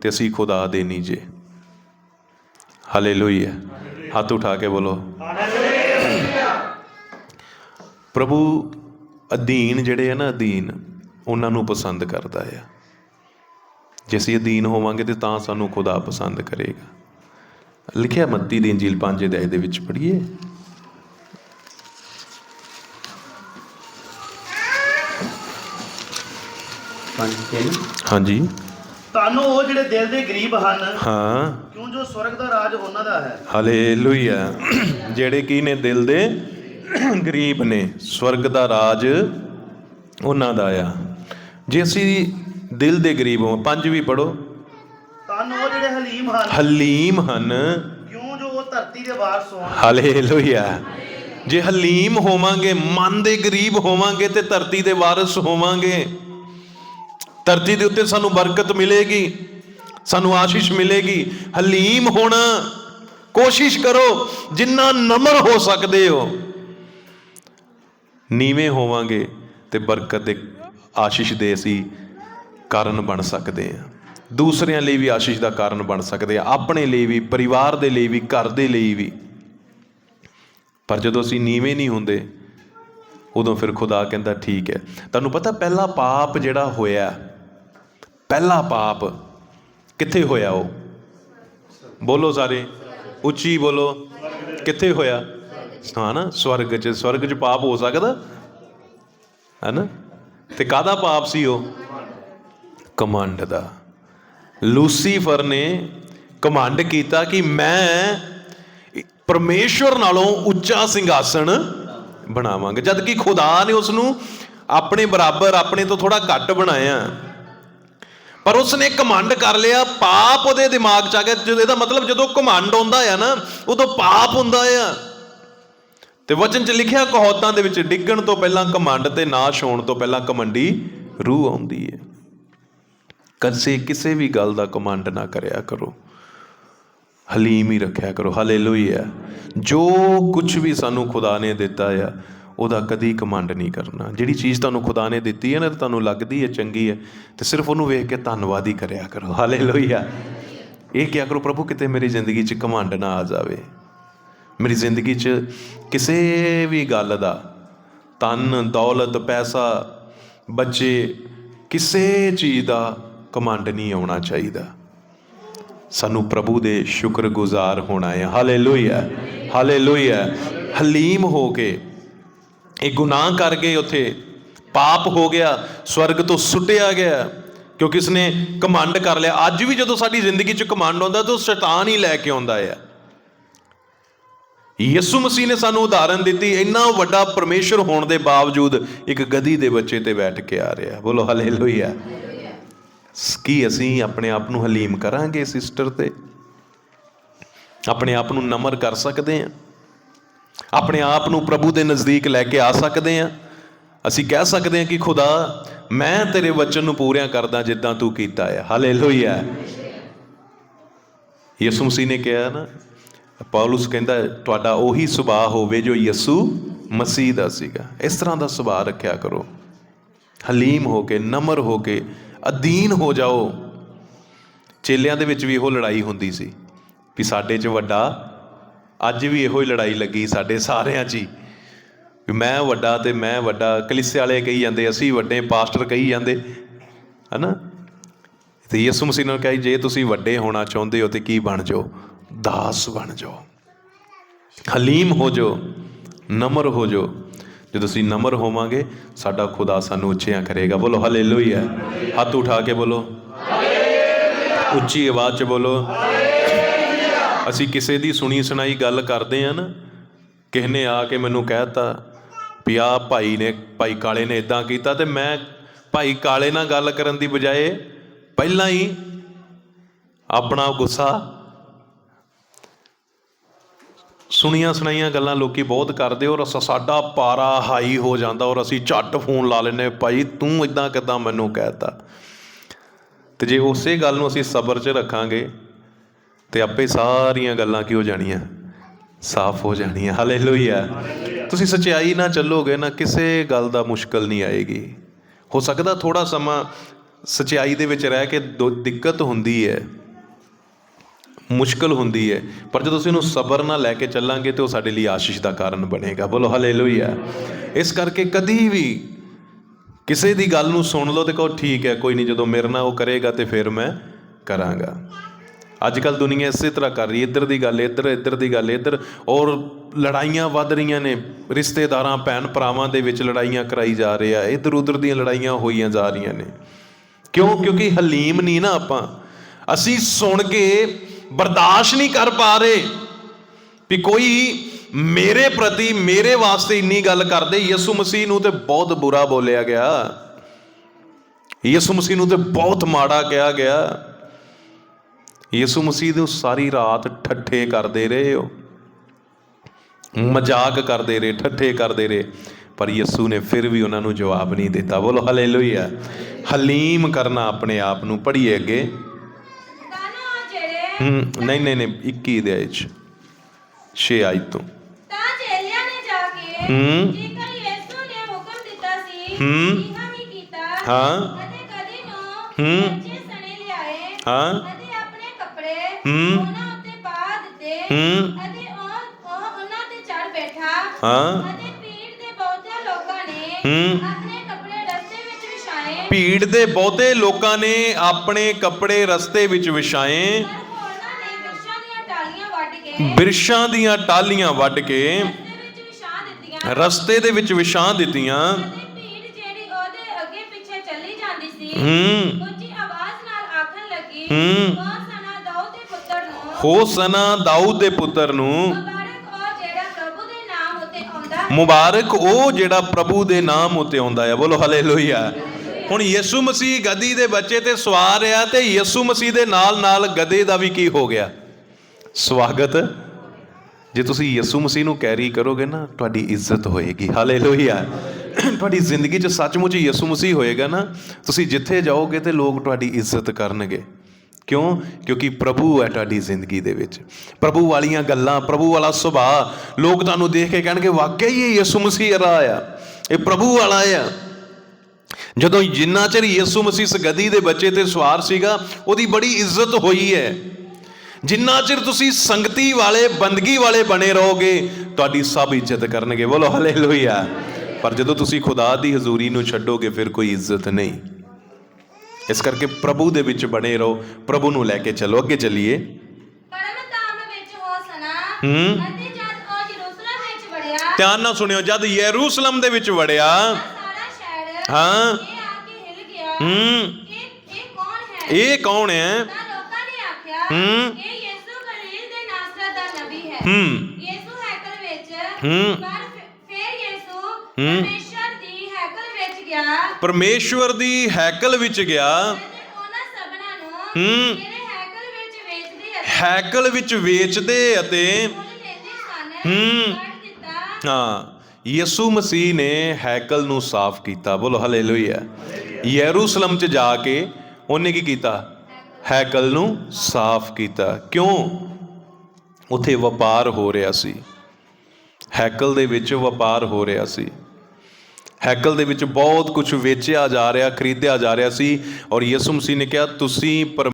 ਤੇ ਅਸੀਂ ਖੁਦਾ ਦੇ ਨੀਜੇ। ਹਾਲੇਲੂਇਆ। ਹੱਥ ਉਠਾ ਕੇ ਬੋਲੋ। ਪ੍ਰਭੂ ਅਧੀਨ ਜਿਹੜੇ ਆ ਨਾ ਅਧੀਨ ਉਹਨਾਂ ਨੂੰ ਪਸੰਦ ਕਰਦਾ ਆ। ਜੇ ਅਸੀਂ ਅਧੀਨ ਹੋਵਾਂਗੇ ਤੇ ਤਾਂ ਸਾਨੂੰ ਖੁਦਾ ਪਸੰਦ ਕਰੇਗਾ। ਲਿਖਿਆ ਮੱਤੀ ਦੀ ਇੰਜੀਲ 5 ਅਧਿਆਇ ਦੇ ਵਿੱਚ ਪੜ੍ਹੀਏ। ਹਾਂਜੀ। ਤੁਹਾਨੂੰ ਉਹ ਜਿਹੜੇ ਦਿਲ ਦੇ ਗਰੀਬ ਹਨ ਹਾਂ। ਕਿਉਂ ਜੋ ਸਵਰਗ ਦਾ ਰਾਜ ਉਹਨਾਂ ਦਾ ਹੈ? ਹਾਲੇਲੂਇਆ। ਜਿਹੜੇ ਕੀ ਨੇ ਦਿਲ ਦੇ ਗਰੀਬ ਨੇ ਸਵਰਗ ਦਾ ਰਾਜ ਉਹਨਾਂ ਦਾ ਆ। ਜੇ ਅਸੀਂ ਦਿਲ ਦੇ ਗਰੀਬ ਹਾਂ ਪੰਜ ਵੀ ਪੜੋ ਤੁਹਾਨੂੰ ਉਹ ਜਿਹੜੇ ਹਲੀਮ ਹਨ ਹਲੀਮ ਹਨ। ਕਿਉਂ ਜੋ ਉਹ ਧਰਤੀ ਦੇ ਵਾਰਸ ਹੋਣ? ਹਾਲੇਲੂਇਆ। ਜੇ ਹਲੀਮ ਹੋਵਾਂਗੇ ਮਨ ਦੇ ਗਰੀਬ ਹੋਵਾਂਗੇ ਤੇ ਧਰਤੀ ਦੇ ਵਾਰਿਸ ਹੋਵਾਂਗੇ। ਧਰਤੀ ਦੇ ਉੱਤੇ ਸਾਨੂੰ ਬਰਕਤ ਮਿਲੇਗੀ, ਸਾਨੂੰ ਆਸ਼ੀਸ਼ ਮਿਲੇਗੀ। ਹਲੀਮ ਹੋਣਾ ਕੋਸ਼ਿਸ਼ ਕਰੋ, ਜਿੰਨਾ ਨਮਰ ਹੋ ਸਕਦੇ ਹੋ, ਨੀਵੇਂ ਹੋਵਾਂਗੇ ਤੇ ਬਰਕਤ ਦੇ ਆਸ਼ੀਸ਼ ਦੇ ਅਸੀਂ ਕਾਰਨ ਬਣ ਸਕਦੇ ਹਾਂ। ਦੂਸਰਿਆਂ ਲਈ ਵੀ ਆਸ਼ੀਸ਼ ਦਾ ਕਾਰਨ ਬਣ ਸਕਦੇ ਆ ਆਪਣੇ ਲਈ ਵੀ, ਪਰਿਵਾਰ ਦੇ ਲਈ ਵੀ, ਘਰ ਦੇ ਲਈ ਵੀ। ਪਰ ਜਦੋਂ ਅਸੀਂ ਨੀਵੇਂ ਨਹੀਂ ਹੁੰਦੇ, ਉਦੋਂ ਫਿਰ ਖੁਦਾ ਕਹਿੰਦਾ ਠੀਕ ਹੈ। ਤੁਹਾਨੂੰ ਪਤਾ ਪਹਿਲਾ ਪਾਪ ਜਿਹੜਾ ਹੋਇਆ ਪਹਿਲਾ ਪਾਪ ਕਿੱਥੇ ਹੋਇਆ ਉਹ? ਬੋਲੋ ਸਾਰੇ। ਉੱਚੀ ਬੋਲੋ। ਕਿੱਥੇ ਹੋਇਆ? ਹਾਂ ਨਾ, ਸਵਰਗ 'ਚ। ਸਵਰਗ 'ਚ ਪਾਪ ਹੋ ਸਕਦਾ? ਹੈ ਨਾ? ਤੇ ਕਾਹਦਾ ਪਾਪ ਸੀ ਉਹ? ਕਮਾਂਡ ਦਾ। ਲੂਸੀਫਰ ਨੇ ਕਮਾਂਡ ਕੀਤਾ ਕਿ ਮੈਂ ਪਰਮੇਸ਼ਵਰ ਨਾਲੋਂ ਉੱਚਾ ਸਿੰਘਾਸਣ ਬਣਾਵਾਂਗਾ। ਜਦ ਕਿ ਖੁਦਾ ਨੇ ਉਸ ਨੂੰ ਆਪਣੇ ਬਰਾਬਰ, ਆਪਣੇ ਤੋਂ ਥੋੜਾ ਘੱਟ ਬਣਾਇਆ। ਪਰ ਉਸਨੇ ਕਮਾਂਡ ਕਰ ਲਿਆ, ਪਾਪ ਉਹਦੇ ਦਿਮਾਗ 'ਚ ਆ ਗਿਆ। ਜਦੋਂ ਇਹਦਾ ਮਤਲਬ ਜਦੋਂ ਕਮਾਂਡ ਆਉਂਦਾ ਆ ਨਾ, ਉਦੋਂ ਪਾਪ ਹੁੰਦਾ ਆ। ਤੇ ਵਚਨ 'ਚ ਲਿਖਿਆ, ਕਹੌਤਾਂ ਦੇ ਵਿੱਚ ਡਿੱਗਣ ਤੋਂ ਪਹਿਲਾਂ ਕਮਾਂਡ ਤੇ ਨਾਸ਼ ਹੋਣ ਤੋਂ ਪਹਿਲਾਂ ਕਮੰਡੀ ਰੂਹ ਆਉਂਦੀ ਹੈ ਕਦੇ ਕਿਸੇ ਵੀ ਗੱਲ ਦਾ ਕਮਾਂਡ ਨਾ ਕਰਿਆ ਕਰੋ। ਹਲੀਮ ਹੀ ਰੱਖਿਆ ਕਰੋ। ਹਾਲੇਲੂਇਆ। ਜੋ ਕੁਝ ਵੀ ਸਾਨੂੰ ਖੁਦਾ ਨੇ ਦਿੱਤਾ ਆ ਉਹਦਾ ਕਦੀ ਕਮੰਡ ਨਹੀਂ ਕਰਨਾ। ਜਿਹੜੀ ਚੀਜ਼ ਤੁਹਾਨੂੰ ਖੁਦਾ ਨੇ ਦਿੱਤੀ ਹੈ ਨਾ, ਤੇ ਤੁਹਾਨੂੰ ਲੱਗਦੀ ਹੈ, ਚੰਗੀ ਹੈ, ਤੇ ਸਿਰਫ ਉਹਨੂੰ ਵੇਖ ਕੇ ਧੰਨਵਾਦ ਹੀ ਕਰਿਆ ਕਰੋ। ਹਾਲੇਲੂਇਆ ਇਹ ਕਿਹਾ ਕਰੋ, ਪ੍ਰਭੂ, ਕਿਤੇ ਮੇਰੀ ਜ਼ਿੰਦਗੀ 'ਚ ਕਮਾਂਡ ਨਾ ਆ ਜਾਵੇ। ਮੇਰੀ ਜ਼ਿੰਦਗੀ 'ਚ ਕਿਸੇ ਵੀ ਗੱਲ ਦਾ ਤਨ ਦੌਲਤ, ਪੈਸਾ, ਬੱਚੇ, ਕਿਸੇ ਚੀਜ਼ ਦਾ ਕਮਾਂਡ ਨਹੀਂ ਆਉਣਾ ਚਾਹੀਦਾ। ਸਾਨੂੰ ਪ੍ਰਭੂ ਦੇ ਸ਼ੁਕਰਗੁਜ਼ਾਰ ਹੋਣਾ ਹੈ। ਹਾਲੇਲੂਇਆ ਹਾਲੇਲੂਇਆ ਹਲੀਮ ਹੋ ਕੇ ਇਹ ਗੁਨਾਹ ਕਰ ਗਏ ਉੱਥੇ। ਪਾਪ ਹੋ ਗਿਆ, ਸਵਰਗ ਤੋਂ ਸੁੱਟਿਆ ਗਿਆ, ਕਿਉਂਕਿ ਇਸਨੇ ਕਮਾਂਡ ਕਰ ਲਿਆ। ਅੱਜ ਵੀ ਜਦੋਂ ਸਾਡੀ ਜ਼ਿੰਦਗੀ 'ਚ ਕਮਾਂਡ ਆਉਂਦਾ, ਤਾਂ ਉਹ ਸ਼ੈਤਾਨ ਹੀ ਲੈ ਕੇ ਆਉਂਦਾ ਹੈ ਯਿਸੂ ਮਸੀਹ ਨੇ ਸਾਨੂੰ ਉਦਾਹਰਨ ਦਿੱਤੀ, ਇੰਨਾ ਵੱਡਾ ਪਰਮੇਸ਼ਰ ਹੋਣ ਦੇ ਬਾਵਜੂਦ ਇੱਕ ਗਧੀ ਦੇ ਬੱਚੇ ਤੇ ਬੈਠ ਕੇ ਆ ਰਿਹਾ। ਬੋਲੋ ਹਾਲੇਲੂਇਆ ਕੀ ਅਸੀਂ ਆਪਣੇ ਆਪ ਨੂੰ ਹਲੀਮ ਕਰਾਂਗੇ, ਸਿਸਟਰ ਤੇ? ਆਪਣੇ ਆਪ ਨੂੰ ਨਮਰ ਕਰ ਸਕਦੇ ਹਾਂ? ਆਪਣੇ ਆਪ ਨੂੰ ਪ੍ਰਭੂ ਦੇ ਨਜ਼ਦੀਕ ਲੈ ਕੇ ਆ ਸਕਦੇ ਹਾਂ। ਅਸੀਂ ਕਹਿ ਸਕਦੇ ਹਾਂ ਕਿ ਖੁਦਾ, ਮੈਂ ਤੇਰੇ ਵਚਨ ਨੂੰ ਪੂਰਿਆ ਕਰਦਾ ਜਿੱਦਾਂ ਤੂੰ ਕੀਤਾ ਹੈ ਹਾਲੇਲੂਇਆ ਯਿਸੂ ਮਸੀਹ ਨੇ ਕਿਹਾ ਨਾ, ਪੌਲਸ ਕਹਿੰਦਾ, ਤੁਹਾਡਾ ਉਹੀ ਸੁਭਾਅ ਹੋਵੇ ਜੋ ਯਿਸੂ ਮਸੀਹ ਦਾ ਸੀਗਾ। ਇਸ ਤਰ੍ਹਾਂ ਦਾ ਸੁਭਾਅ ਰੱਖਿਆ ਕਰੋ। ਹਲੀਮ ਹੋ ਕੇ, ਨਮਰ ਹੋ ਕੇ, ਅਧੀਨ ਹੋ ਜਾਓ। ਚੇਲਿਆਂ ਦੇ ਵਿੱਚ ਵੀ ਉਹ ਲੜਾਈ ਹੁੰਦੀ ਸੀ ਵੀ ਸਾਡੇ 'ਚ ਵੱਡਾ ਅੱਜ ਵੀ ਇਹੋ ਹੀ ਲੜਾਈ ਲੱਗੀ ਸਾਡੇ ਸਾਰਿਆਂ 'ਚ ਹੀ। ਵੀ ਮੈਂ ਵੱਡਾ ਤੇ ਮੈਂ ਵੱਡਾ ਕਲੀਸੇ ਵਾਲੇ ਕਹੀ ਜਾਂਦੇ, ਅਸੀਂ ਵੱਡੇ, ਪਾਸਟਰ ਕਹੀ ਜਾਂਦੇ, ਹਨਾ? ਤੇ ਯਿਸੂ ਮਸੀਹ ਨੇ ਕਿਹਾ, ਜੇ ਤੁਸੀਂ ਵੱਡੇ ਹੋਣਾ ਚਾਹੁੰਦੇ ਹੋ ਤੇ ਕੀ ਬਣ ਜਾਓ? ਦਾਸ ਬਣ ਜਾਓ। ਹਲੀਮ ਹੋ ਜਾਓ, ਨਮਰ ਹੋ ਜਾਓ। ਜਦੋਂ ਅਸੀਂ ਨਮਰ ਹੋਵਾਂਗੇ, ਸਾਡਾ ਖੁਦਾ ਸਾਨੂੰ ਉੱਚਿਆਂ ਕਰੇਗਾ। ਬੋਲੋ, ਹਾਲੇਲੂਇਆ। ਹੱਥ ਉਠਾ ਕੇ ਬੋਲੋ। ਉੱਚੀ ਆਵਾਜ਼ 'ਚ ਬੋਲੋ। ਅਸੀਂ ਕਿਸੇ ਦੀ ਸੁਣੀ ਸੁਣਾਈ ਗੱਲ ਕਰਦੇ ਆ ਨਾ ਕਿਸੇ ਨੇ ਆ ਕੇ ਮੈਨੂੰ ਕਹਿਤਾ ਵੀ ਆ ਭਾਈ ਨੇ, ਭਾਈ ਕਾਲੇ ਨੇ ਇਦਾਂ ਕੀਤਾ ਤੇ ਮੈਂ ਭਾਈ ਕਾਲੇ ਨਾਲ ਗੱਲ ਕਰਨ ਦੀ ਬਜਾਏ ਪਹਿਲਾਂ ਹੀ ਆਪਣਾ ਗੁੱਸਾ ਸੁਣੀਆਂ ਸੁਣਾਈਆਂ ਗੱਲਾਂ ਲੋਕੀ ਬਹੁਤ ਕਰਦੇ ਔਰ ਸਾਡਾ ਪਾਰਾ ਹਾਈ ਹੋ ਜਾਂਦਾ ਔਰ ਅਸੀਂ ਝੱਟ ਫੋਨ ਲਾ ਲੈਨੇ ਭਾਈ ਤੂੰ ਇਦਾਂ ਕਿਦਾਂ ਮੈਨੂੰ ਕਹਿਤਾ ਤੇ ਜੇ ਉਸੇ ਗੱਲ ਨੂੰ ਅਸੀਂ ਸਬਰ 'ਚ ਰੱਖਾਂਗੇ ਤੇ ਆਪੇ ਸਾਰੀਆਂ ਗੱਲਾਂ ਕੀ ਹੋ ਜਾਣੀਆਂ? ਸਾਫ਼ ਹੋ ਜਾਣੀਆਂ। ਹਾਲੇਲੂਇਆ ਤੁਸੀਂ ਸਚਾਈ ਨਾਲ ਚੱਲੋਗੇ ਨਾ ਕਿਸੇ ਗੱਲ ਦਾ ਮੁਸ਼ਕਲ ਨਹੀਂ ਆਏਗੀ। ਹੋ ਸਕਦਾ ਥੋੜਾ ਸਮਾਂ ਸਚਾਈ ਦੇ ਵਿੱਚ ਰਹਿ ਕੇ ਦੁ- ਦਿੱਕਤ ਹੁੰਦੀ ਹੈ, ਮੁਸ਼ਕਲ ਹੁੰਦੀ ਹੈ, ਪਰ ਜਦੋਂ ਅਸੀਂ ਉਹਨੂੰ ਸਬਰ ਨਾਲ ਲੈ ਕੇ ਚੱਲਾਂਗੇ ਤੇ ਉਹ ਸਾਡੇ ਲਈ ਆਸ਼ੀਸ਼ ਦਾ ਕਾਰਨ ਬਣੇਗਾ। ਬੋਲੋ ਹਾਲੇਲੂਇਆ ਇਸ ਕਰਕੇ ਕਦੀ ਵੀ ਕਿਸੇ ਦੀ ਗੱਲ ਨੂੰ ਸੁਣ ਲਓ ਤੇ ਕਹੋ, ਠੀਕ ਹੈ, ਕੋਈ ਨਹੀਂ, ਜਦੋਂ ਮੇਰੇ ਨਾਲ ਉਹ ਕਰੇਗਾ ਤੇ ਫਿਰ ਮੈਂ ਕਰਾਂਗਾ। ਅੱਜ ਕੱਲ ਦੁਨੀਆ ਇਸੇ ਤਰ੍ਹਾਂ ਕਰ ਰਹੀ ਹੈ। ਇੱਧਰ ਦੀ ਗੱਲ, ਇੱਧਰ ਇੱਧਰ ਦੀ ਗੱਲ, ਇੱਧਰ। ਔਰ ਲੜਾਈਆਂ ਵੱਧ ਰਹੀਆਂ ਨੇ। ਰਿਸ਼ਤੇਦਾਰਾਂ, ਭੈਣ ਭਰਾਵਾਂ ਦੇ ਵਿੱਚ ਲੜਾਈਆਂ ਕਰਾਈ ਜਾ ਰਹੇ ਆ। ਇੱਧਰ ਉੱਧਰ ਦੀਆਂ ਲੜਾਈਆਂ ਹੋਈਆਂ ਜਾ ਰਹੀਆਂ ਨੇ। ਕਿਉਂ? ਕਿਉਂਕਿ ਹਲੀਮ ਨਹੀਂ ਨਾ ਆਪਾਂ। ਅਸੀਂ ਸੁਣ ਕੇ ਬਰਦਾਸ਼ਤ ਨਹੀਂ ਕਰ ਪਾ ਰਹੇ ਵੀ ਕੋਈ ਮੇਰੇ ਪ੍ਰਤੀ, ਮੇਰੇ ਵਾਸਤੇ ਇੰਨੀ ਗੱਲ ਕਰਦੇ। ਯਿਸੂ ਮਸੀਹ ਨੂੰ ਤੇ ਬਹੁਤ ਬੁਰਾ ਬੋਲਿਆ ਗਿਆ। ਯਿਸੂ ਮਸੀਹ ਨੂੰ ਤੇ ਬਹੁਤ ਮਾੜਾ ਕਿਹਾ ਗਿਆ। ਯਿਸੂ ਮਸੀਹ ਨੂੰ ਸਾਰੀ ਰਾਤ ਠੱਠੇ ਕਰਦੇ ਰਹੇ ਹੋ ਮਜ਼ਾਕ ਕਰਦੇ ਰਹੇ ਠੱਠੇ ਕਰਦੇ ਰਹੇ ਪਰ ਯਿਸੂ ਨੇ ਫਿਰ ਵੀ ਉਹਨਾਂ ਨੂੰ ਜਵਾਬ ਨਹੀਂ ਦਿੱਤਾ ਬੋਲੋ ਹਾਲੇਲੂਇਆ ਹਲੀਮ ਕਰਨਾ ਆਪਣੇ ਆਪ ਨੂੰ ਪੜ੍ਹੀਏ ਅੱਗੇ ਨਹੀਂ ਨਹੀਂ ਨਹੀਂ 21 ਦੇ ਵਿੱਚ 6 ਆਇਤ ਤੋਂ ਤਾਂ ਚੇਲਿਆਂ ਨੇ ਜਾ ਕੇ ਹੂੰ। ਜੇਕਰ ਯਿਸੂ ਨੇ ਹੁਕਮ ਦਿੱਤਾ ਸੀ ਹੂੰ। ਹੀ ਕੀਤਾ ਹਾਂ। ਅਤੇ ਕਦੀ ਨੂੰ ਹੂੰ। ਬੱਚੇ ਸਣੇ ਲਿਆਏ ਹਾਂ। ਹੂੰ। ਉਹਨਾਂ ਉੱਤੇ ਪਾ ਦਿੱਤੇ ਹੂੰ। ਅਤੇ ਉਹ ਉਹ ਉਹਨਾਂ ਤੇ ਚੜ ਬੈਠਾ ਹਾਂ। ਅਤੇ ਭੀੜ ਦੇ ਬਹੁਤੇ ਲੋਕਾਂ ਨੇ ਹੂੰ। ਆਪਣੇ ਕੱਪੜੇ ਰਸਤੇ ਵਿੱਚ ਵਿਛਾਏ ਭੀੜ ਦੇ ਬਹੁਤੇ ਲੋਕਾਂ ਨੇ ਆਪਣੇ ਕੱਪੜੇ ਰਸਤੇ ਵਿੱਚ ਵਿਛਾਏ ਪਰ ਹੋਰਨਾਂ ਨੇ ਬਿਰਛਾਂ ਦੀਆਂ ਟਾਲੀਆਂ ਵੱਢ ਕੇ ਬਿਰਸ਼ਾਂ ਦੀਆਂ ਟਾਲੀਆਂ ਵੱਢ ਕੇ ਰਸਤੇ ਵਿੱਚ ਵਿਛਾ ਦਿੱਤੀਆਂ ਰਸਤੇ ਦੇ ਵਿੱਚ ਵਿਛਾ ਦਿੱਤੀਆਂ ਅਤੇ ਭੀੜ ਜਿਹੜੀ ਉਹਦੇ ਅੱਗੇ ਪਿੱਛੇ ਚੱਲੀ ਜਾਂਦੀ ਸੀ ਹੂੰ। ਉੱਚੀ ਆਵਾਜ਼ ਨਾਲ ਆਖਣ ਲੱਗੀ ਹੂੰ ਸਨਾ ਦਾਊਦ ਦੇ ਪੁੱਤਰ ਨੂੰ ਹੋਸਨਾ ਦਾਊਦ ਦੇ ਪੁੱਤਰ ਨੂੰ ਮੁਬਾਰਕ ਉਹ ਜਿਹੜਾ ਪ੍ਰਭੂ ਦੇ ਨਾਮ ਉੱਤੇ ਆਉਂਦਾ ਹੈ। ਹੈ। ਬੋਲੋ ਹਾਲੇਲੂਇਆ। ਹੁਣ ਯਿਸੂ ਮਸੀਹ ਗਦੀ ਦੇ ਬੱਚੇ ਤੇ ਸਵਾਰ ਆ ਤੇ ਯਿਸੂ ਮਸੀਹ ਦੇ ਨਾਲ ਨਾਲ ਗਧੇ ਦਾ ਵੀ ਕੀ ਹੋ ਗਿਆ? ਸਵਾਗਤ। ਜੇ ਤੁਸੀਂ ਯਿਸੂ ਮਸੀਹ ਨੂੰ ਕੈਰੀ ਕਰੋਗੇ ਨਾ ਤੁਹਾਡੀ ਇੱਜ਼ਤ ਹੋਏਗੀ। ਹਾਲੇਲੂਇਆ। ਤੁਹਾਡੀ ਜ਼ਿੰਦਗੀ 'ਚ ਸੱਚਮੁੱਚ ਯਿਸੂ ਮਸੀਹ ਹੋਏਗਾ ਨਾ ਤੁਸੀਂ ਜਿੱਥੇ ਜਾਓਗੇ ਤੇ ਲੋਕ ਤੁਹਾਡੀ ਇੱਜ਼ਤ ਕਰਨਗੇ। ਕਿਉਂ? ਕਿਉਂਕਿ ਪ੍ਰਭੂ ਹੈ ਤੁਹਾਡੀ ਜ਼ਿੰਦਗੀ ਦੇ ਵਿੱਚ। ਪ੍ਰਭੂ ਵਾਲੀਆਂ ਗੱਲਾਂ, ਪ੍ਰਭੂ ਵਾਲਾ ਸੁਭਾਅ। ਲੋਕ ਤੁਹਾਨੂੰ ਦੇਖ ਕੇ ਕਹਿਣਗੇ ਵਾਕਿਆ ਹੀ ਇਹ ਯਿਸੂ ਮਸੀਹ ਰਾ ਆ। ਇਹ ਪ੍ਰਭੂ ਵਾਲਾ ਆ। ਜਦੋਂ ਜਿੰਨਾ ਚਿਰ ਯਿਸੂ ਮਸੀਹ ਇਸ ਗਦੀ ਦੇ ਬੱਚੇ ਤੇ ਸਵਾਰ ਸੀਗਾ, ਉਹਦੀ ਬੜੀ ਇੱਜ਼ਤ ਹੋਈ ਹੈ। ਜਿੰਨਾ ਚਿਰ ਤੁਸੀਂ ਸੰਗਤੀ ਵਾਲੇ, ਬੰਦਗੀ ਵਾਲੇ ਬਣੇ ਰਹੋਗੇ, ਤੁਹਾਡੀ ਸਭ ਇੱਜ਼ਤ ਕਰਨਗੇ। ਬੋਲੋ, ਹਾਲੇਲੂਇਆ। ਪਰ ਜਦੋਂ ਤੁਸੀਂ ਖੁਦਾ ਦੀ ਹਜ਼ੂਰੀ ਨੂੰ ਛੱਡੋਗੇ, ਫਿਰ ਕੋਈ ਇੱਜ਼ਤ ਨਹੀਂ। ਇਸ ਕਰਕੇ ਪ੍ਰਭੂ ਦੇ ਵਿੱਚ ਬਣੇ ਰਹੋ ਪ੍ਰਭੂ ਨੂੰ ਲੈ ਕੇ ਚੱਲੋ ਅੱਗੇ ਚੱਲੀਏ ਪਰਮ ਧਾਮ ਵਿੱਚ ਹੋ ਸਨਾ ਹੂੰ। ਅਤੇ ਜਦ ਉਹ ਯਰੂਸ਼ਲਮ ਵਿੱਚ ਵੜਿਆ ਧਿਆਨ ਨਾਲ ਸੁਣਿਓ ਜਦ ਯਰੂਸ਼ਲਮ ਦੇ ਵਿੱਚ ਵੜਿਆ ਸਾਰਾ ਸ਼ਹਿਰ ਹਾਂ। ਇਹ ਆ ਕੇ ਹਿਲ ਗਿਆ ਹੂੰ। ਇਹ ਇਹ ਕੌਣ ਹੈ ਇਹ ਕੌਣ ਹੈ ਤਾਂ ਲੋਕਾਂ ਨੇ ਆਖਿਆ ਹੂੰ। ਇਹ ਯਿਸੂ ਗਲੀਲ ਦੇ ਨਾਸਰਤ ਦਾ ਨਬੀ ਹੈ ਹੂੰ ਯਿਸੂ ਹੈਕਲ ਵਿੱਚ ਹੂੰ। ਪਰ ਫਿਰ ਯਿਸੂ ਹੂੰ। ਪਰਮੇਸ਼ਰ ਦੀ ਹੈਕਲ ਵਿੱਚ ਗਿਆ ਪਰਮੇਸ਼ਵਰ ਦੀ ਹੈਕਲ ਵਿੱਚ ਗਿਆ। ਅਤੇ ਉਹਨਾਂ ਸਭਨਾਂ ਨੂੰ ਹੂੰ। ਜਿਹੜੇ ਹੈਕਲ ਵਿੱਚ ਵੇਚਦੇ ਅਤੇ ਹੈਕਲ ਵਿੱਚ ਵੇਚਦੇ ਅਤੇ ਹੂੰ। ਹਾਂ। ਯਿਸੂ ਮਸੀਹ ਨੇ ਹੈਕਲ ਨੂੰ ਸਾਫ਼ ਕੀਤਾ। ਬੋਲੋ ਹਲੇਲੂਇਆ ਯਰੂਸ਼ਲਮ ਚ ਜਾ ਕੇ ਉਹਨੇ ਕੀ ਕੀਤਾ? ਹੈਕਲ ਨੂੰ ਸਾਫ਼ ਕੀਤਾ। ਕਿਉਂ? ਉੱਥੇ ਵਪਾਰ ਹੋ ਰਿਹਾ ਸੀ। ਹੈਕਲ ਦੇ ਵਿੱਚ ਵਪਾਰ ਹੋ ਰਿਹਾ ਸੀ। ਹੈਕਲ ਦੇ ਵਿੱਚ ਬਹੁਤ ਕੁਝ ਵੇਚਿਆ ਜਾ ਰਿਹਾ, ਖਰੀਦਿਆ ਜਾ ਰਿਹਾ ਸੀ ਔਰ ਯਿਸੂ ਮਸੀਹ ਨੇ ਕਿਹਾ, ਤੁਸੀਂ ਪਰ